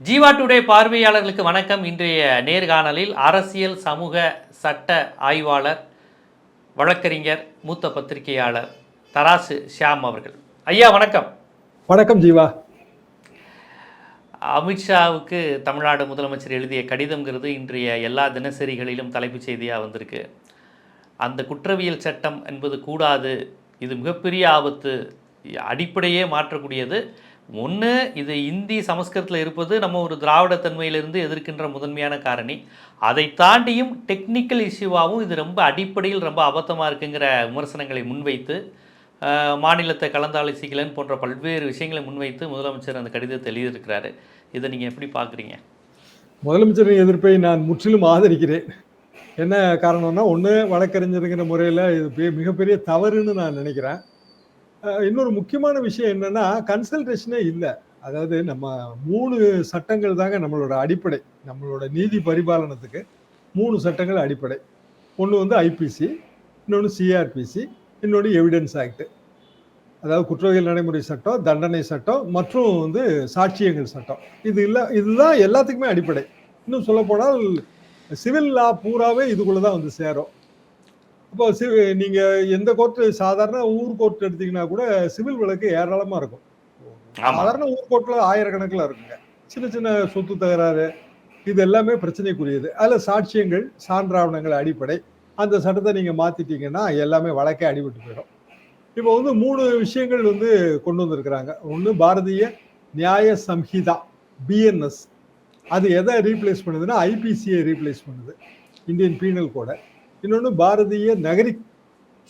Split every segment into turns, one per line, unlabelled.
Jeeva today பார்வையாளர்களுக்கு வணக்கம். இன்றைய நேர்காணலில் அரசியல் சமூக சட்ட ஆய்வாளர் வழக்கறிஞர் மூத்த பத்திரிகையாளர் தராசு ஷியாம் அவர்கள். ஐயா வணக்கம்.
வணக்கம் ஜீவா.
அமித்ஷாவுக்கு தமிழ்நாடு முதலமைச்சர் எழுதிய கடிதம்ங்கிறது இன்றைய எல்லா தினசரிகளிலும் தலைப்புச் செய்தியாக வந்திருக்கு. அந்த குற்றவியல் சட்டம் என்பது கூடாது. இது மிகப்பெரிய ஆபத்து. அடிப்படையே மாற்றக்கூடியது. ஒன்று இது இந்தி சமஸ்கிருதத்தில் இருப்பது நம்ம ஒரு திராவிட தன்மையிலிருந்து எதிர்க்கின்ற முதன்மையான காரணி. அதை தாண்டியும் டெக்னிக்கல் இஷ்யூவாகவும் இது ரொம்ப அடிப்படையில் ரொம்ப அபத்தமாக இருக்குங்கிற விமர்சனங்களை முன்வைத்து மாநிலத்தை கலந்தாலோசிக்கலன் போன்ற பல்வேறு விஷயங்களை முன்வைத்து முதலமைச்சர் அந்த கடிதத்தை எழுதியிருக்கிறாரு. இதை நீங்கள் எப்படி பார்க்குறீங்க?
முதலமைச்சரின் எதிர்ப்பை நான் முற்றிலும் ஆதரிக்கிறேன். என்ன காரணம்னா ஒன்று வழக்கறிஞருங்கிற முறையில் இது பெ- மிகப்பெரிய தவறுன்னு நான் நினைக்கிறேன். இன்னொரு முக்கியமான விஷயம் என்னன்னா கன்சல்டேஷனே இல்லை. அதாவது நம்ம மூணு சட்டங்கள் தாங்க நம்மளோட அடிப்படை. நம்மளோட நீதி பரிபாலனத்துக்கு மூணு சட்டங்கள் அடிப்படை. ஒன்று வந்து ஐபிசி இன்னொன்று சிஆர்பிசி இன்னொன்று எவிடன்ஸ் ஆக்ட் அதாவது குற்றவியல் நடைமுறை சட்டம் தண்டனை சட்டம் மற்றும் வந்து சாட்சியங்கள் சட்டம். இது இல்லை இதுதான் எல்லாத்துக்குமே அடிப்படை. இன்னும் சொல்லப்போனால் சிவில் லா பூராவே இதுக்குள்ளே தான் வந்து சேரும். அப்போ சி நீங்க எந்த கோர்ட்டு சாதாரண ஊர் கோர்ட் எடுத்தீங்கன்னா கூட சிவில் வழக்கு ஏராளமா இருக்கும். சாதாரண ஊர் கோர்ட்ல ஆயிரக்கணக்கில் இருக்குங்க. சின்ன சின்ன சொத்து தகராறு இது எல்லாமே பிரச்சனைக்குரியது. அதுல சாட்சியங்கள் சான்றாவணங்கள் அடிப்படை. அந்த சட்டத்தை நீங்க மாத்திட்டீங்கன்னா எல்லாமே வழக்கே அடிபட்டு போயிடும். இப்போ வந்து மூணு விஷயங்கள் வந்து கொண்டு வந்திருக்கிறாங்க. ஒன்று பாரதிய நியாய சம்ஹிதா பிஎன்எஸ் அது எதை ரீப்ளேஸ் பண்ணுதுன்னா ஐபிசியை ரீப்ளேஸ் பண்ணுது. இந்தியன் பீனல் கோட இன்னொன்று பாரதிய நகரி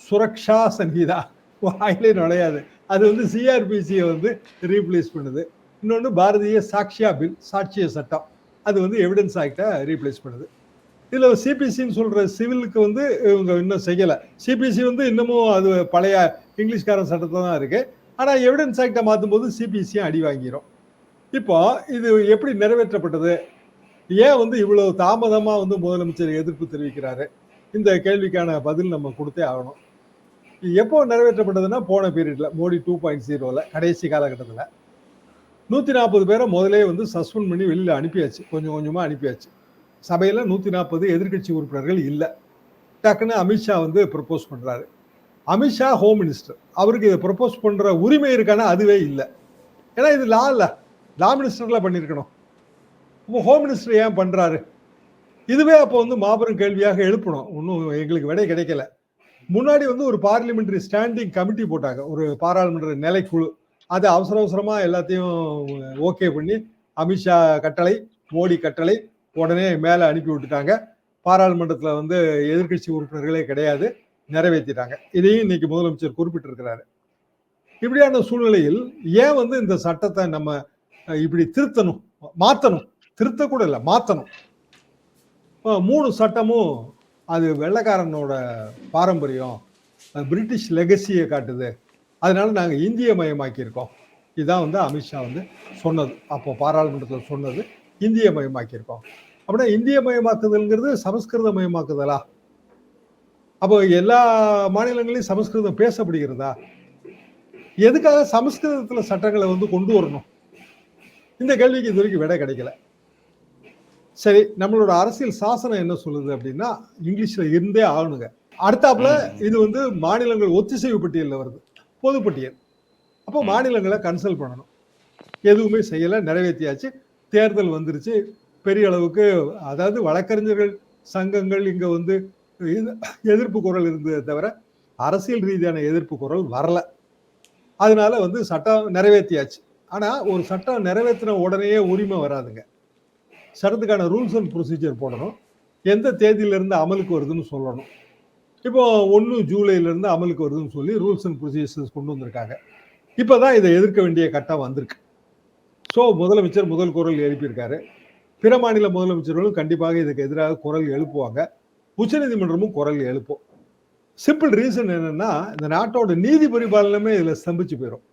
சுரக்ஷா சங்கீதா. வாயிலே நுழையாது. அது வந்து சிஆர்பிசியை வந்து ரீப்ளேஸ் பண்ணுது. இன்னொன்று பாரதிய சாக்ஷியா பில் சாட்சிய சட்டம். அது வந்து எவிடன்ஸ் ஆக்டை ரீப்ளேஸ் பண்ணுது. இதில் சிபிசின்னு சொல்கிற சிவிலுக்கு வந்து இவங்க இன்னும் செய்யலை. சிபிசி வந்து இன்னமும் அது பழைய இங்கிலீஷ்காரன் சட்டத்தை தான் இருக்குது ஆனால் எவிடன்ஸ் ஆக்டை மாற்றும் போது சிபிசியும் அடி வாங்கிரும். இப்போ இது எப்படி நிறைவேற்றப்பட்டது? ஏன் வந்து இவ்வளவு தாமதமாக வந்து முதலமைச்சர் எதிர்ப்பு தெரிவிக்கிறாரு? இந்த கேள்விக்கான பதில் நம்ம கொடுத்தே ஆகணும். எப்போ நிறைவேற்றப்பட்டதுன்னா போன பீரியட்ல மோடி டூ பாயிண்ட் ஜீரோவில் கடைசி காலகட்டத்தில். நூற்றி நாற்பது பேரை முதலே வந்து சஸ்பெண்ட் பண்ணி வெளியில் அனுப்பியாச்சு. கொஞ்சம் கொஞ்சமாக அனுப்பியாச்சு. சபையில் நூற்றி நாற்பது எதிர்க்கட்சி உறுப்பினர்கள் இல்லை. டக்குன்னு அமித்ஷா வந்து ப்ரப்போஸ் பண்ணுறாரு அமித்ஷா ஹோம் மினிஸ்டர் அவருக்கு இதை ப்ரப்போஸ் பண்ணுற உரிமை இருக்கான? அதுவே இல்லை. ஏன்னா இது லா இல்லை லா மினிஸ்டர்ல பண்ணியிருக்கணும் ஹோம் மினிஸ்டர் ஏன் பண்ணுறாரு இதுவே அப்போ வந்து மாபெரும் கேள்வியாக எழுப்பணும். ஒன்றும் எங்களுக்கு விடை கிடைக்கல. முன்னாடி வந்து ஒரு பார்லிமெண்ட்ரி ஸ்டாண்டிங் கமிட்டி போட்டாங்க. ஒரு பாராளுமன்ற நிலைக்குழு. அது அவசர அவசரமா எல்லாத்தையும் ஓகே பண்ணி அமித்ஷா கட்டளை மோடி கட்டளை உடனே மேலே அனுப்பி விட்டுட்டாங்க. பாராளுமன்றத்தில் வந்து எதிர்க்கட்சி உறுப்பினர்களே கிடையாது. நிறைவேற்றிட்டாங்க இதையும் இன்னைக்கு முதலமைச்சர் குறிப்பிட்டிருக்கிறாரு. இப்படியான சூழ்நிலையில் ஏன் வந்து இந்த சட்டத்தை நம்ம இப்படி திருத்தணும்? மாற்றணும் திருத்த கூட இல்லை மாற்றணும் மூணு சட்டமும் அது வெள்ளக்காரனோட பாரம்பரியம் அது பிரிட்டிஷ் லெகசியை காட்டுது. அதனால நாங்கள் இந்திய மயமாக்கியிருக்கோம். இதுதான் வந்து அமித்ஷா வந்து சொன்னது. அப்போ பாராளுமன்றத்தில் சொன்னது. இந்திய மயமாக்கியிருக்கோம். அப்படின்னா இந்திய மயமாக்குதல்ங்கிறது சமஸ்கிருத மயமாக்குதலா? அப்போ எல்லா மாநிலங்களையும் சமஸ்கிருதம் பேசப்படுகிறதா? எதுக்காக சமஸ்கிருதத்தில் சட்டங்களை வந்து கொண்டு வரணும்? இந்த கேள்விக்கு இது வரைக்கும் விடை கிடைக்கல. சரி நம்மளோட அரசியல் சாசனம் என்ன சொல்லுது அப்படின்னா இங்கிலீஷ்ல இருந்தே ஆகணுங்க. அடுத்தாப்புல இது வந்து மாநிலங்கள் ஒத்திசைவு பட்டியலில் வருது. பொதுப்பட்டியல். அப்போ. மாநிலங்களை கன்சல்ட் பண்ணணும். எதுவுமே செய்யல நிறைவேற்றியாச்சு. தேர்தல் வந்துருச்சு. பெரிய அளவுக்கு அதாவது வழக்கறிஞர்கள் சங்கங்கள் இங்க வந்து எது- எதிர்ப்பு குரல் இருந்ததே தவிர அரசியல் ரீதியான எதிர்ப்பு குரல் வரல. அதனால வந்து சட்டம் நிறைவேற்றியாச்சு. ஆனா ஒரு சட்டம் நிறைவேற்றின உடனேயே உரிமை வராதுங்க. சட்டத்துக்கான ரூல்ஸ் அண்ட் ப்ரொசீஜர் போடணும். எந்த தேதியிலேருந்து அமலுக்கு வருதுன்னு சொல்லணும். இப்போ ஒன்று ஜூலைலேருந்து அமலுக்கு வருதுன்னு சொல்லி ரூல்ஸ் அண்ட் ப்ரொசீஜர்ஸ் கொண்டு வந்திருக்காங்க. இப்போ தான் இதை எதிர்க்க வேண்டிய கட்டம் வந்திருக்கு. ஸோ முதலமைச்சர் முதல் குரல் எழுப்பியிருக்காரு. பிற மாநில முதலமைச்சர்களும் கண்டிப்பாக இதுக்கு எதிராக குரல் எழுப்புவாங்க. உச்சநீதிமன்றமும் குரல் எழுப்பும். சிம்பிள் ரீசன் என்னன்னா இந்த நாட்டோட நீதி பரிபாலனமே இதில் ஸ்தம்பிச்சு போயிடும்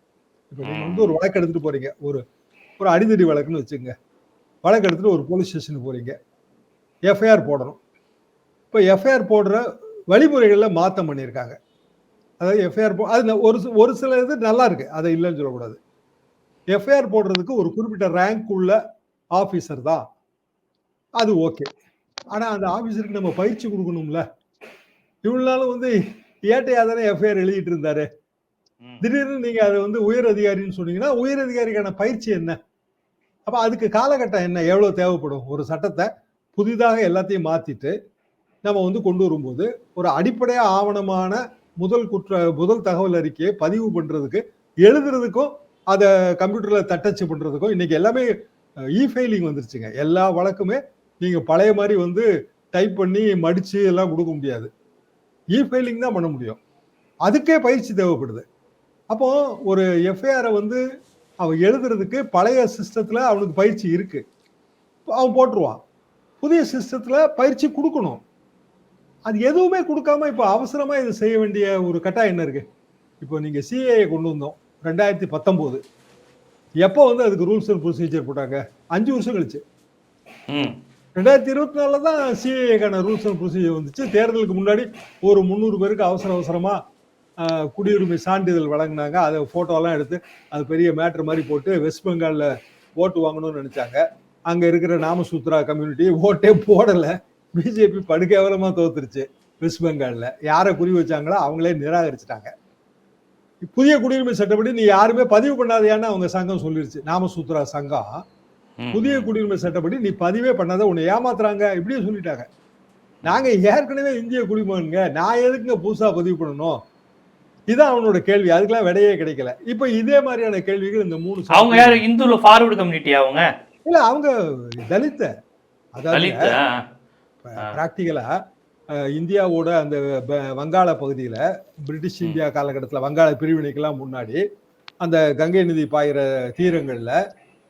இப்போ நீங்கள் வந்து ஒரு வழக்கு எடுத்துட்டு போறீங்க. ஒரு ஒரு அடிதடி வழக்குன்னு வச்சுங்க வழக்கு எடுத்துட்டு ஒரு போலீஸ் ஸ்டேஷனுக்கு போறீங்க. எஃப்ஐஆர் போடணும். இப்போ எஃப்ஐஆர் போடுற வழிமுறைகளில் மாற்றம் பண்ணியிருக்காங்க. அதாவது எஃப்ஐஆர் போ அது ஒரு ஒரு சில இது நல்லா இருக்கு. அதை இல்லைன்னு சொல்லக்கூடாது. எஃப்ஐஆர் போடுறதுக்கு ஒரு குறிப்பிட்ட ரேங்க் உள்ள ஆபீசர் தான். அது ஓகே ஆனா அந்த ஆபீசருக்கு நம்ம பயிற்சி கொடுக்கணும்ல. இவ்வளவு நாளும் வந்து ஏட்டையா தானே எஃப்ஐஆர் எழுதிட்டு இருந்தாரு. திடீர்னு நீங்க அதை வந்து உயர் அதிகாரின்னு சொன்னீங்கன்னா உயர் அதிகாரிக்கான பயிற்சி என்ன? அப்போ அதுக்கு காலகட்டம் என்ன? எவ்வளோ தேவைப்படும்? ஒரு சட்டத்தை புதிதாக எல்லாத்தையும் மாற்றிட்டு நம்ம வந்து கொண்டு வரும்போது ஒரு அடிப்படையாக ஆவணமான முதல் குற்ற முதல் தகவல் அறிக்கையை பதிவு பண்ணுறதுக்கு எழுதுறதுக்கும் அதை கம்ப்யூட்டரில் தட்டச்சு பண்ணுறதுக்கும் இன்றைக்கி எல்லாமே இ ஃபைலிங் வந்துருச்சுங்க. எல்லா வழக்குமே நீங்கள் பழைய மாதிரி வந்து டைப் பண்ணி மடித்து எல்லாம் கொடுக்க முடியாது. இ ஃபைலிங் தான் பண்ண முடியும். அதுக்கே பயிற்சி தேவைப்படுது. அப்போது ஒரு எஃப்ஐஆரை வந்து அவன் எழுதுறதுக்கு பழைய சிஸ்டத்துல அவனுக்கு பயிற்சி இருக்கு. அவன் போட்டுருவான். புதிய சிஸ்டத்துல பயிற்சி கொடுக்கணும். அது எதுவுமே கொடுக்காம இப்போ அவசரமா இது செய்ய வேண்டிய ஒரு கட்டாயம் என்ன இருக்கு? இப்போ நீங்க சிஏஏ கொண்டு வந்தோம் ரெண்டாயிரத்தி பத்தொம்போது. எப்போ வந்து அதுக்கு ரூல்ஸ் அண்ட் ப்ரொசீஜர் போட்டாங்க? அஞ்சு வருஷம் கழிச்சு. ரெண்டாயிரத்தி இருபத்தி நாலுல தான் சிஏஏக்கான ரூல்ஸ் அண்ட் ப்ரொசீஜர் வந்துச்சு. தேர்தலுக்கு முன்னாடி ஒரு முந்நூறு பேருக்கு அவசர அவசரமா ஆஹ், குடியுரிமை சான்றிதழ் வழங்கினாங்க. அதை போட்டோலாம் எடுத்து அது பெரிய மேட்ரு மாதிரி போட்டு வெஸ்ட் பெங்கால்ல ஓட்டு வாங்கணும்னு நினைச்சாங்க. அங்க இருக்கிற நாமசூத்ரா கம்யூனிட்டி ஓட்டே போடல. பிஜேபி படுகேவலமா தோத்துருச்சு வெஸ்ட் பெங்கால்ல யாரை குறி வச்சாங்களோ அவங்களே நிராகரிச்சிட்டாங்க. புதிய குடியுரிமை சட்டப்படி நீ யாருமே பதிவு பண்ணாதையான்னு அவங்க சங்கம் சொல்லிருச்சு. நாமசூத்ரா சங்கம். புதிய குடியுரிமை சட்டப்படி நீ பதிவே பண்ணாத உன்னை ஏமாத்துறாங்க இப்படியே சொல்லிட்டாங்க. நாங்க ஏற்கனவே இந்திய குடிமகனுங்க. நான் எதுக்குங்க புதுசா பதிவு பண்ணணும்? இதான் அவனோட கேள்வி. அதுக்கெல்லாம் விடையே கிடைக்கல. இப்ப இதே மாதிரியான கேள்விகள் இந்த மூணு
அவங்க யாரு? இந்துல ஃபார்வர்டு கம்யூனிட்டி அவங்க?
இல்ல அவங்க தலித்த. அதாவது. பிராக்டிக்கலா இந்தியாவோட அந்த வங்காள பகுதியில பிரிட்டிஷ் இந்தியா காலகட்டத்தில் வங்காள பிரிவினைக்கெல்லாம் முன்னாடி அந்த கங்கை நதி பாயிற தீரங்கள்ல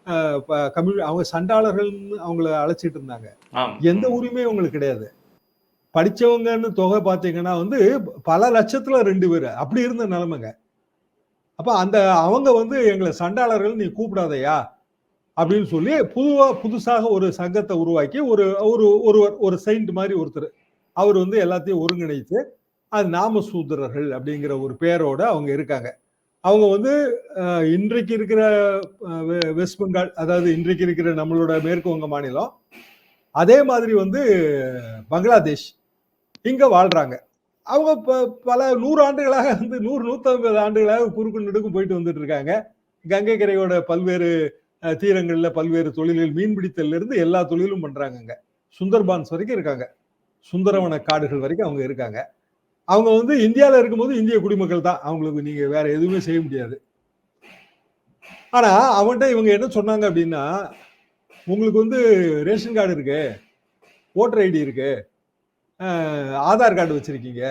அஹ், ப- கம்யூ அவங்க சண்டாளர்கள்னு அவங்கள அழைச்சிட்டு இருந்தாங்க. எந்த உரிமையும் அவங்களுக்கு கிடையாது. படிச்சவங்கன்னு தொகை பார்த்தீங்கன்னா வந்து பல லட்சத்துல ரெண்டு பேர். அப்படி இருந்த நிலைமைங்க. அப்ப அந்த அவங்க வந்து எங்களை சண்டாளர்கள் நீ கூப்பிடாதையா? அப்படின்னு சொல்லி புதுவா புதுசாக ஒரு சங்கத்தை உருவாக்கி ஒரு ஒரு ஒருவர் ஒரு செயின்ட் மாதிரி ஒருத்தர். அவர் வந்து எல்லாத்தையும் ஒருங்கிணைத்து அது நாமசூத்திரர்கள் அப்படிங்கிற ஒரு பேரோட அவங்க இருக்காங்க. அவங்க வந்து இன்றைக்கு இருக்கிற வெ- வெஸ்ட் பெங்கால் அதாவது இன்றைக்கு இருக்கிற நம்மளோட மேற்கு வங்க மாநிலம் அதே மாதிரி வந்து பங்களாதேஷ். இங்க வாழ்றாங்க. அவங்க ப- பல நூறு ஆண்டுகளாக வந்து நூறு நூத்தம்பது ஆண்டுகளாக குறுக்கு நெடுக்கும் போயிட்டு வந்துட்டு இருக்காங்க கங்கை கரையோட பல்வேறு தீரங்களில் தீரங்கள்ல பல்வேறு தொழில்கள் மீன்பிடித்தல்ல இருந்து எல்லா தொழிலும் பண்றாங்கங்க சுந்தர்பான்ஸ் வரைக்கும் இருக்காங்க. சுந்தரவன காடுகள் வரைக்கும் அவங்க இருக்காங்க. அவங்க வந்து இந்தியாவில் இருக்கும்போது இந்திய குடிமக்கள் தான். அவங்களுக்கு நீங்க வேற எதுவுமே செய்ய முடியாது. ஆனா அவன்கிட்ட இவங்க என்ன சொன்னாங்க அப்படின்னா உங்களுக்கு வந்து ரேஷன் கார்டு இருக்கு ஓட்டர் ஐடி இருக்கு ஆதார் கார்டு வச்சிருக்கீங்க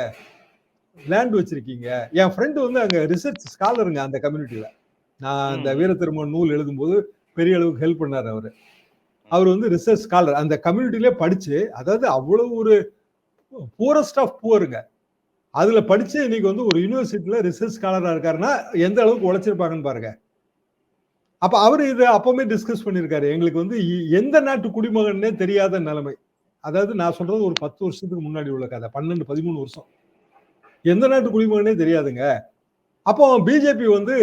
லேண்ட் வச்சிருக்கீங்க. என் ஃப்ரெண்டு வந்து அங்க ரிசர்ச் ஸ்காலருங்க அந்த கம்யூனிட்டியில நான் அந்த. வீரத்திருமன் நூல் எழுதும்போது பெரிய அளவுக்கு ஹெல்ப் பண்ணாரு அவர். அவர் வந்து ரிசர்ச் ஸ்காலர் அந்த கம்யூனிட்டிலே படிச்சு அதாவது அவ்வளவு ஒரு பூரஸ்ட் ஆஃப் பூருங்க அதுல படிச்சு இன்னைக்கு வந்து ஒரு யூனிவர்சிட்டியில ரிசர்ச் ஸ்காலரா இருக்காருன்னா எந்த அளவுக்கு உழைச்சிருப்பாங்கன்னு பாருங்க. அப்ப அவர் இதை அப்பவுமே டிஸ்கஸ் பண்ணியிருக்காரு எங்களுக்கு வந்து எந்த நாட்டு குடிமகன்னே தெரியாத நிலைமை. அதாவது நான் சொல்றது ஒரு பத்து வருஷத்துக்கு முன்னாடி உள்ள கதை பன்னெண்டு பதிமூணு வருஷம். எந்த நாட்டு குடிமகனே தெரியாதுங்க. அப்போ பிஜேபி வந்து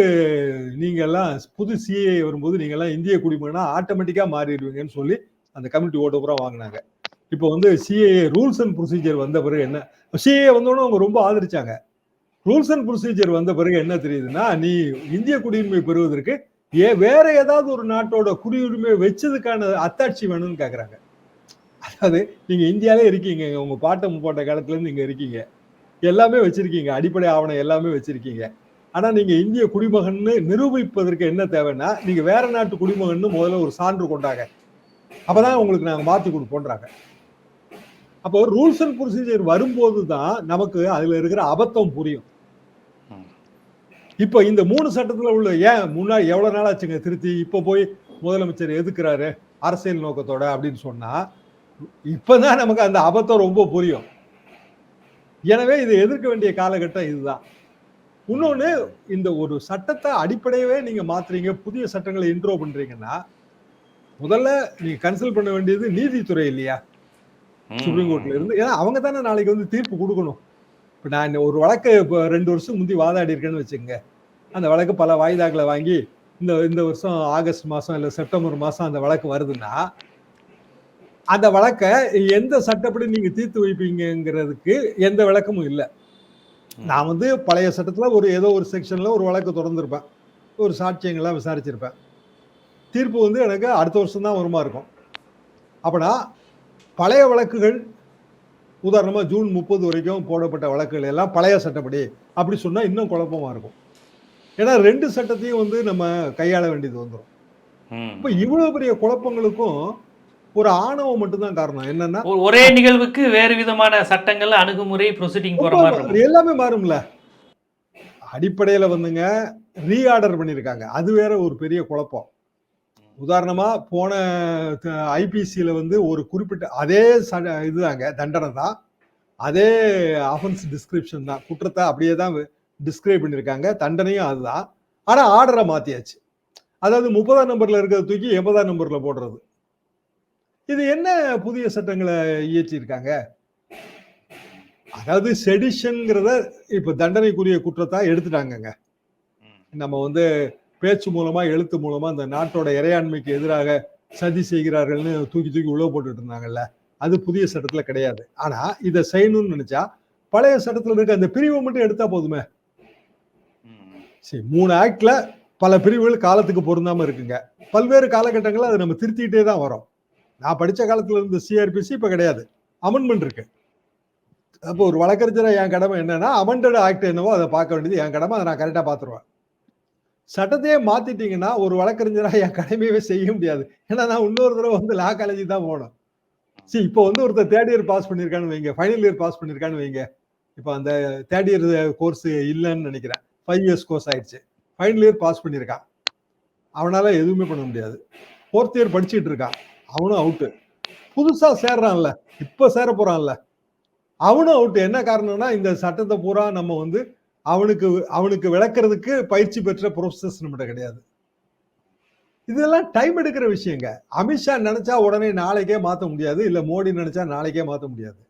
நீங்க எல்லாம் புது சிஏ வரும்போது நீங்க எல்லாம் இந்திய குடிமகனா ஆட்டோமேட்டிக்கா மாறிடுவீங்கன்னு சொல்லி அந்த கமிட்டி ஓட்ட பூரா வாங்கினாங்க. இப்போ வந்து சிஏஏ ரூல்ஸ் அண்ட் ப்ரொசீஜர் வந்த பிறகு என்ன சிஏஏ வந்தோடனே அவங்க ரொம்ப ஆதரிச்சாங்க. ரூல்ஸ் அண்ட் ப்ரொசீஜர் வந்த பிறகு என்ன தெரியுதுன்னா நீ இந்திய குடியுரிமை பெறுவதற்கு ஏ வேற ஏதாவது ஒரு நாட்டோட குடியுரிமை வச்சதுக்கான அத்தாட்சி வேணும்னு கேட்குறாங்க அதாவது நீங்க இந்தியாலே இருக்கீங்க. உங்க பாட்டம் போட்ட காலத்துல இருந்து இங்க இருக்கீங்க. எல்லாமே வச்சிருக்கீங்க. அடிப்படை ஆவணம் எல்லாமே வச்சிருக்கீங்க. ஆனா நீங்க இந்திய குடிமகன்னு நிரூபிப்பதற்கு என்ன தேவைன்னா நீங்க வேற நாட்டு குடிமகன்னு முதல்ல ஒரு சான்று கொண்டாங்க. அப்பதான் உங்களுக்கு நாங்க மாத்தி கொடுப்போன்றாங்க அப்போ ரூல்ஸ் அண்ட் ப்ரொசீஜர் வரும்போது தான் நமக்கு அதுல இருக்கிற அபத்தம் புரியும். இப்போ இந்த மூணு சட்டத்துல உள்ள ஏன் முன்னாடி எவ்வளவு நாள் ஆச்சுங்க திருத்தி? இப்போ போய் முதலமைச்சர் எதுக்குறாரு? அரசியல் நோக்கத்தோட அப்படின்னு சொன்னா இப்பதான் நமக்கு அந்த அபத்தம் ரொம்ப புரியும். எனவே இதை எதிர்க்க வேண்டிய காலகட்டம் இதுதான். இன்னொன்னு இந்த ஒரு சட்டத்தை அடிப்படையவே நீங்க மாத்துறீங்க புதிய சட்டங்களை இன்ட்ரோ பண்றீங்கன்னா முதல்ல நீங்க கன்சல்ட் பண்ண வேண்டியது நீதித்துறை இல்லையா. சுப்ரீம் கோர்ட்ல இருந்து. ஏன்னா அவங்க தானே நாளைக்கு வந்து தீர்ப்பு கொடுக்கணும். இப்போ நான் ஒரு வழக்கு இப்போ ரெண்டு வருஷம் முந்தி வாதாடி இருக்கேன்னு வச்சுக்கோங்க. அந்த வழக்கு பல வாய்தாக்களை வாங்கி இந்த இந்த வருஷம் ஆகஸ்ட் மாசம் இல்ல செப்டம்பர் மாசம் அந்த வழக்கு வருதுன்னா அந்த வழக்கை எந்த சட்டப்படி நீங்க தீர்த்து வைப்பீங்கங்கிறதுக்கு எந்த விளக்கமும் இல்லை. நான் வந்து பழைய சட்டத்துல ஒரு ஏதோ ஒரு செக்ஷன்ல ஒரு வழக்கு தொடர்ந்துருப்பேன். ஒரு சாட்சியங்கள்லாம் விசாரிச்சிருப்பேன். தீர்ப்பு வந்து எனக்கு அடுத்த வருஷம் தான் வருமா இருக்கும். அப்பனா பழைய வழக்குகள் உதாரணமா ஜூன் முப்பது வரைக்கும் போடப்பட்ட வழக்குகள் எல்லாம் பழைய சட்டப்படி. அப்படி சொன்னா இன்னும் குழப்பமா இருக்கும். ஏன்னா ரெண்டு சட்டத்தையும் வந்து நம்ம கையாள வேண்டியது வந்துடும். இப்ப இவ்வளவு பெரிய குழப்பங்களுக்கும் ஒரு ஆணவம் மட்டும்தான் காரணம். என்னன்னா
ஒரு- நிகழ்வுக்கு வேறு விதமான சட்டங்கள் அணுகுமுறை ப்ரொசீடிங் போற மாதிரி
எல்லாமே மாறும்ல. அடிப்படையில வந்துங்க ரீஆர்டர் பண்ணியிருக்காங்க அது வேற ஒரு பெரிய குழப்பம். உதாரணமா போன ஐபிசியில வந்து ஒரு குறிப்பிட்ட அதே ச- இதுதாங்க தண்டனை தான். அதே அஃபென்ஸ் டிஸ்கிரிப்ஷன் தான். குற்றத்தை அப்படியே தான் டிஸ்கிரைப் பண்ணியிருக்காங்க தண்டனையும் அதுதான். ஆனா ஆர்டரை மாத்தியாச்சு. அதாவது முப்பதாம் நம்பர்ல இருக்கிறத தூக்கி எண்பதாம் நம்பர்ல போடுறது. இது என்ன புதிய சட்டங்களை இயற்றியிருக்காங்க? அதாவது செடிஷன்ங்கிறத இப்ப தண்டனைக்குரிய குற்றத்தா எடுத்துட்டாங்கங்க. நம்ம வந்து பேச்சு மூலமா எழுத்து மூலமா இந்த நாட்டோட இறையாண்மைக்கு எதிராக சதி செய்கிறார்கள்னு தூக்கி தூக்கி உழவு போட்டுட்டு இருந்தாங்கல்ல. அது புதிய சட்டத்துல கிடையாது. ஆனா இதை செய்யணும்னு நினைச்சா பழைய சட்டத்துல இருக்க அந்த பிரிவை மட்டும் எடுத்தா போதுமே. சரி மூணு ஆக்ட்ல பல பிரிவுகள் காலத்துக்கு பொருந்தாம இருக்குங்க. பல்வேறு காலகட்டங்களில் அதை நம்ம திருத்திக்கிட்டே தான் வரோம். நான் படிச்ச காலத்தில் இருந்த சிஆர்பிசி இப்போ கிடையாது. அமெண்ட்மெண்ட் இருக்கு. அப்போ ஒரு வழக்கறிஞராக என் கடமை என்னன்னா அமெண்டட் ஆக்ட் என்னவோ அதை பார்க்க வேண்டியது. என் கடமை அதை நான் கரெக்டாக பார்த்துருவேன். சட்டத்தையே மாத்திட்டீங்கன்னா ஒரு வழக்கறிஞராக என் கடமையவே செய்ய முடியாது. ஏன்னா நான் இன்னொரு தடவை வந்து லா காலேஜ் தான் போகணும். சரி இப்போ வந்து ஒருத்தர் தேர்ட் இயர் பாஸ் பண்ணியிருக்கான்னு வைங்க. ஃபைனல் இயர் பாஸ் பண்ணியிருக்கான்னு வைங்க. இப்போ அந்த தேர்ட் இயர் கோர்ஸ் இல்லைன்னு நினைக்கிறேன். ஃபைவ் இயர்ஸ் கோர்ஸ் ஆயிடுச்சு. ஃபைனல் இயர் பாஸ் பண்ணியிருக்கான். அவனால எதுவுமே பண்ண முடியாது. ஃபோர்த் இயர் படிச்சுட்டு இருக்கான். அவனும் அவுட்டு புதுசா சேர்றான்ல இப்ப சேர போறான்ல. அவனும் அவுட்டு என்ன காரணம்னா இந்த சட்டத்தை பூரா நம்ம வந்து அவனுக்கு அவனுக்கு விளக்குறதுக்கு பயிற்சி பெற்ற ப்ரொஃபசர்ஸ் நம்மகிட்ட கிடையாது. இதெல்லாம் டைம் எடுக்கிற விஷயங்க. அமித்ஷா நினைச்சா உடனே நாளைக்கே மாத்த முடியாது இல்ல மோடி நினைச்சா நாளைக்கே மாத்த முடியாது.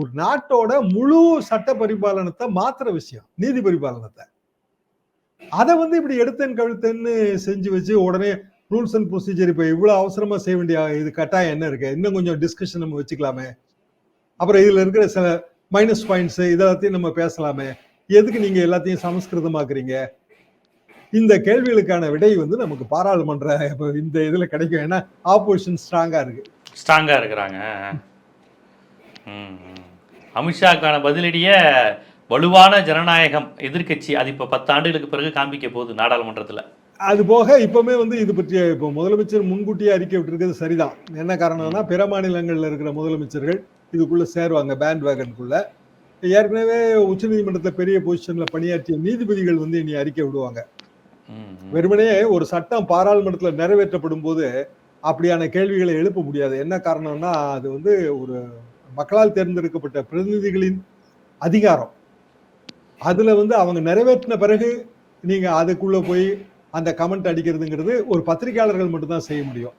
ஒரு நாட்டோட முழு சட்ட பரிபாலனத்தை மாத்துற விஷயம் நீதி பரிபாலனத்தை. அதை வந்து இப்படி எடுத்தேன் கழுத்தேன்னு செஞ்சு வச்சு உடனே ரூல்ஸ் அண்ட் ப்ரொசீஜர் இப்போ இவ்வளோ அவசரமாக செய்ய வேண்டிய இது கட்டாயம் என்ன இருக்கு? இன்னும் கொஞ்சம் டிஸ்கஷன் நம்ம வச்சுக்கலாமே. அப்புறம் இதில் இருக்கிற சில மைனஸ் பாயிண்ட்ஸ் இதெல்லாத்தையும் நம்ம பேசலாமே. எதுக்கு நீங்கள் எல்லாத்தையும் சமஸ்கிருதமாக்குறீங்க? இந்த கேள்விகளுக்கான விடை வந்து நமக்கு பாராளுமன்ற இந்த இதில் கிடைக்கும். ஏன்னா ஆப்போசிஷன் ஸ்ட்ராங்காக இருக்கு.
ஸ்ட்ராங்காக இருக்கிறாங்க. அமித்ஷாக்கான பதிலடிய வலுவான ஜனநாயகம் எதிர்க்கட்சி அது இப்போ பத்து ஆண்டுகளுக்கு பிறகு காண்பிக்க போகுது நாடாளுமன்றத்தில்.
அது போக இப்பவுமே வந்து இது பற்றிய இப்போ முதலமைச்சர் முன்கூட்டியே அறிக்கை விட்டிருக்கிறது சரிதான். என்ன காரணம்னா பிற மாநிலங்கள்ல இருக்கிற முதலமைச்சர்கள் இதுக்குள்ள சேருவாங்க பேண்ட் வேகனுக்குள்ள. ஏற்கனவே உச்சநீதிமன்றத்துல பெரிய பொசிஷன்ல பணியாற்றிய நீதிபதிகள் வந்து இனி அறிக்கை விடுவாங்க. வெறுமனே ஒரு சட்டம் பாராளுமன்றத்துல நிறைவேற்றப்படும் போது அப்படியான கேள்விகளை எழுப்ப முடியாது. என்ன காரணம்னா அது வந்து ஒரு மக்களால் தேர்ந்தெடுக்கப்பட்ட பிரதிநிதிகளின் அதிகாரம். அதுல வந்து அவங்க நிறைவேற்றின பிறகு நீங்க அதுக்குள்ள போய் அந்த கமெண்ட் அடிக்கிறதுங்கிறது ஒரு பத்திரிகையாளர்கள் மட்டும்தான் செய்ய முடியும்.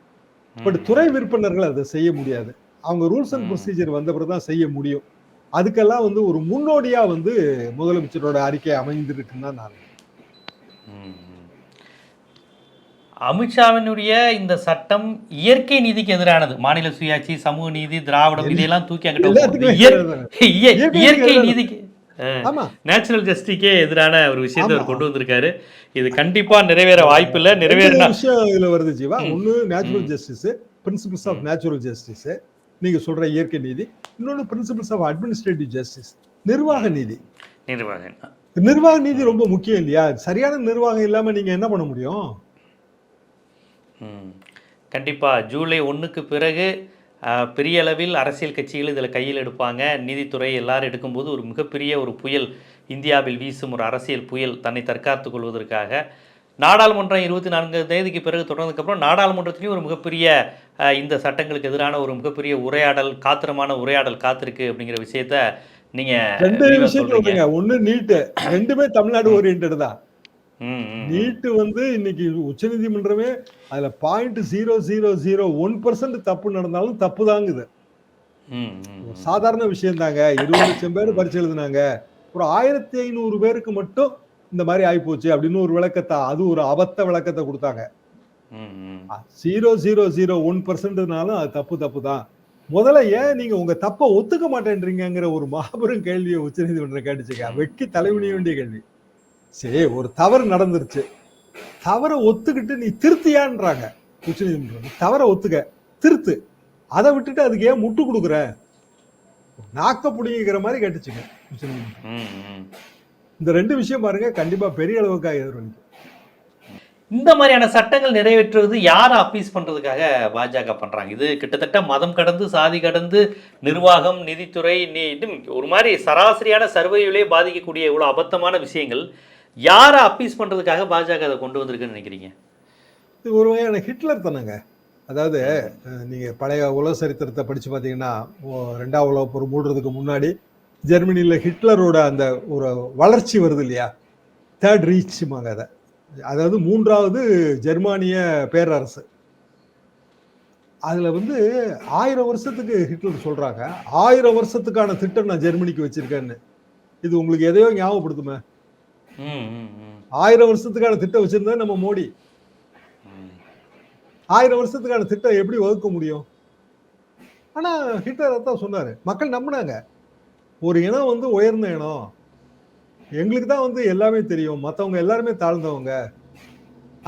பட் துறை விற்பனர்கள் அதை செய்ய முடியாது. அவங்க ரூல்ஸ் அண்ட். ப்ரொசீஜர் வந்த பிறகு தான் செய்ய முடியும். அதுக்கெல்லாம் வந்து ஒரு முன்னோடியா வந்து முதலமைச்சரோட அறிக்கை அமைந்திருக்குன்னு தான் நான்.
அமித்ஷாவினுடைய இந்த சட்டம் இயற்கை நீதிக்கு எதிரானது. மாநில சுயாட்சி சமூக நீதி திராவிடம் இதையெல்லாம் தூக்கி அங்கிட்ட
இயற்கை.
நீதிக்கு நேச்சுரல் ஜஸ்டிக்கே எதிரான ஒரு விஷயத்தை அவர். கொண்டு வந்திருக்காரு. இது கண்டிப்பா நிறைவேற வாய்ப்பு இல்ல நிறைவேறினா
ரெண்டு விஷயம் இதுல வருது ஜீவா. ஒண்ணு natural. Justice principles of natural justice நீங்க சொல்ற இயற்கை நீதி. இன்னொன்னு பிரின்சிபிள்ஸ் ஆஃப் அட்மினிஸ்ட்ரேட்டிவ் ஜஸ்டிஸ் நிர்வாக நீதி.
நிர்வாகம்
நிர்வாக நீதி ரொம்ப முக்கியம் இல்லையா? சரியான நிர்வாகம் இல்லாம நீங்க என்ன பண்ண முடியும்.
கண்டிப்பா ஜூலை ஒண்ணுக்கு பிறகு பெரிய அளவில் அரசியல் கட்சிகள் இதில் கையில் எடுப்பாங்க. நீதித்துறை எல்லாரும் எடுக்கும்போது ஒரு மிகப்பெரிய ஒரு புயல் இந்தியாவில் வீசும் ஒரு அரசியல் புயல் தன்னை தற்காத்துக் கொள்வதற்காக. நாடாளுமன்றம் இருபத்தி நான்கு தேதிக்கு பிறகு தொடர்ந்ததுக்கப்புறம் நாடாளுமன்றத்திலையும் ஒரு மிகப்பெரிய இந்த சட்டங்களுக்கு எதிரான ஒரு மிகப்பெரிய உரையாடல் காத்திரமான உரையாடல் காத்திருக்கு அப்படிங்கிற விஷயத்த நீங்க
ரெண்டு விஷயம் ஒண்ணு நீட்டு. ரெண்டுமே தமிழ்நாடு ஓரியன்ட் தான். நீட்டு வந்து இன்னைக்கு உச்சநீதிமன்றமே அதுல point zero zero zero one percent தப்பு நடந்தாலும் தப்பு தாங்குது. சாதாரண விஷயம் தாங்க. இருபது லட்சம் பேர் பரிசு எழுதுனாங்க. ஒரு ஆயிரத்தி ஐநூறு பேருக்கு மட்டும் இந்த மாதிரி ஆயிப்போச்சு அப்படின்னு ஒரு விளக்கத்தை அது ஒரு அபத்த விளக்கத்தை கொடுத்தாங்க. ஜீரோ ஜீரோ ஜீரோ ஒன் பர்சன்ட்னாலும் அது தப்பு தப்பு தான். முதல்ல ஏன் நீங்க உங்க தப்ப ஒத்துக்க மாட்டேன்றீங்கங்கிற ஒரு மாபெரும் கேள்வியை உச்சநீதிமன்றம் கேட்டுச்சுங்க. வெட்கி தலைவணிய வேண்டிய கேள்வி. சரி ஒரு தவறு நடந்துருச்சு. தவறை ஒத்துக்கிட்டு நீ திருத்தியான்றாங்க உச்சநீதிமன்றம். நீ தவறை ஒத்துக்க. திருத்து. அதை விட்டுட்டு அதுக்கு ஏன் முட்டு கொடுக்குற? நாக்க புடிங்கிற மாதிரி கேட்டுச்சுங்க உச்சநீதிமன்றம்.
ம், ம்.
இந்த ரெண்டு விஷயம் பாருங்க கண்டிப்பா பெரிய அளவுக்காக எதிரொலிக்கும்
இந்த மாதிரியான சட்டங்கள் நிறைவேற்றுவது யாரை அப்பீஸ் பண்றதுக்காக பாஜக பண்றாங்க? இது கிட்டத்தட்ட மதம் கடந்து சாதி கடந்து நிர்வாகம் நிதித்துறை நி- ஒரு மாதிரி சராசரியான சர்வையிலே பாதிக்கக்கூடிய இவ்வளோ அபத்தமான விஷயங்கள். யாரை அப்பீஸ் பண்றதுக்காக பாஜக அதை கொண்டு வந்திருக்குன்னு நினைக்கிறீங்க?
இது ஒரு வகையான ஹிட்லர் தானங்க. அதாவது அஹ், நீங்க பழைய உலக சரித்திரத்தை படிச்சு பார்த்தீங்கன்னா ரெண்டாம் உலக போர் மூடுறதுக்கு முன்னாடி ஜெர்மனியில ஹிட்லரோட அந்த ஒரு வளர்ச்சி வருது இல்லையா? தேர்ட் ரீச்மாங்க அதை. அதாவது மூன்றாவது ஜெர்மானிய பேரரசு. அதுல வந்து ஆயிரம் வருஷத்துக்கு ஹிட்லர் சொல்றாங்க. ஆயிரம் வருஷத்துக்கான திட்டம் நான் ஜெர்மனிக்கு வச்சிருக்கேன்னு. இது உங்களுக்கு எதையோ ஞாபகப்படுத்துமே? ஆயிரம் வருஷத்துக்கான திட்டம் வச்சிருந்தா நம்ம மோடி. ஆயிரம் வருஷத்துக்கான திட்டம் எப்படி வகுக்க முடியும்? ஆனா ஹிட்லர் தான் சொன்னாரு. மக்கள் நம்பினாங்க. ஒரு இனம் வந்து உயர்ந்த இனம். எங்களுக்கு தான் வந்து எல்லாமே தெரியும். மற்றவங்க எல்லாருமே தாழ்ந்தவங்க.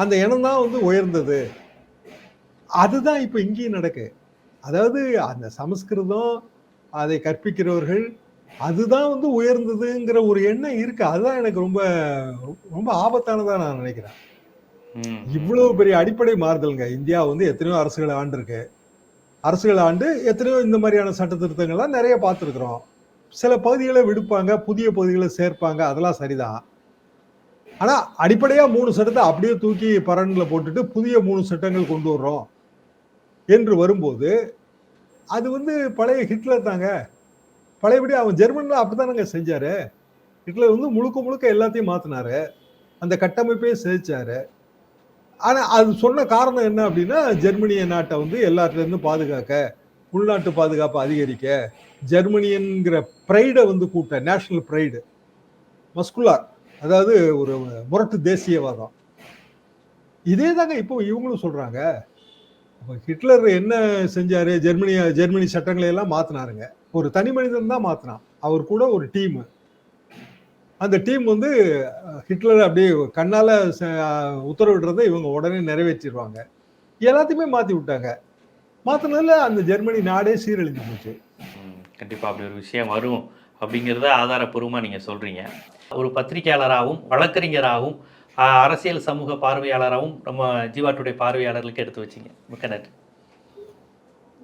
அந்த இனம் தான் வந்து உயர்ந்தது. அதுதான் இப்போ இங்கேயும் நடக்கு. அதாவது அந்த சமஸ்கிருதம் அதை கற்பிக்கிறவர்கள் அதுதான் வந்து உயர்ந்ததுங்கிற ஒரு எண்ணம் இருக்கு. அதுதான் எனக்கு ரொம்ப ரொம்ப ஆபத்தானதா நான் நினைக்கிறேன். இவ்வளவு பெரிய அடிப்படை மாறுதலுங்க. இந்தியா வந்து எத்தனையோ அரசுகளை ஆண்டு இருக்கு அரசுகளை ஆண்டு எத்தனையோ இந்த மாதிரியான சட்ட திருத்தங்கள்லாம் நிறைய பார்த்துருக்குறோம். சில பகுதிகளை விடுப்பாங்க புதிய பகுதிகளை சேர்ப்பாங்க அதெல்லாம் சரிதான். ஆனா அடிப்படையா மூணு சட்டத்தை அப்படியே தூக்கி பரன்ல போட்டுட்டு புதிய மூணு சட்டங்கள் கொண்டு வர்றோம் என்று வரும்போது அது வந்து பழைய ஹிட்லர் தாங்க. பழையபடி அவன் ஜெர்மன்ல அப்படித்தானங்க செஞ்சாரு? ஹிட்லர் வந்து முழுக்க முழுக்க எல்லாத்தையும் மாத்தினாரு. அந்த கட்டமைப்பையே சிதைச்சாரு. ஆனால் அது சொன்ன காரணம் என்ன அப்படின்னா ஜெர்மனிய நாட்டை வந்து எல்லாத்துலேருந்து பாதுகாக்க உள்நாட்டு பாதுகாப்பை அதிகரிக்க ஜெர்மனியன்கிற ப்ரைடை வந்து கூட்ட நேஷனல் ப்ரைடு மஸ்குலார் அதாவது ஒரு முரட்டு தேசியவாதம். இதே தாங்க இப்போ இவங்களும் சொல்கிறாங்க ஹிட்லர் என்ன செஞ்சார்? ஜெர்மனிய ஜெர்மனி சட்டங்களை எல்லாம் மாற்றினாருங்க ஒரு தனி மனிதன் தான் மாத்தினான். அவர் கூட ஒரு டீம் அந்த டீம் வந்து ஹிட்லர் அப்படியே கண்ணால ச- உத்தரவிடுறதை இவங்க உடனே நிறைவேற்றிடுவாங்க எல்லாத்தையுமே மாத்தி விட்டாங்க. மாத்தினதுல அந்த ஜெர்மனி நாடே சீரழிஞ்சு போச்சு.
கண்டிப்பா அப்படி ஒரு விஷயம் வரும் அப்படிங்கிறத ஆதாரப்பூர்வமா நீங்க சொல்றீங்க. ஒரு பத்திரிகையாளராகவும் வழக்கறிஞராகவும் அரசியல் சமூக பார்வையாளராகவும் நம்ம ஜீவாட்டுடைய பார்வையாளர்களுக்கு எடுத்து வச்சிங்க. மிக்க நன்றி.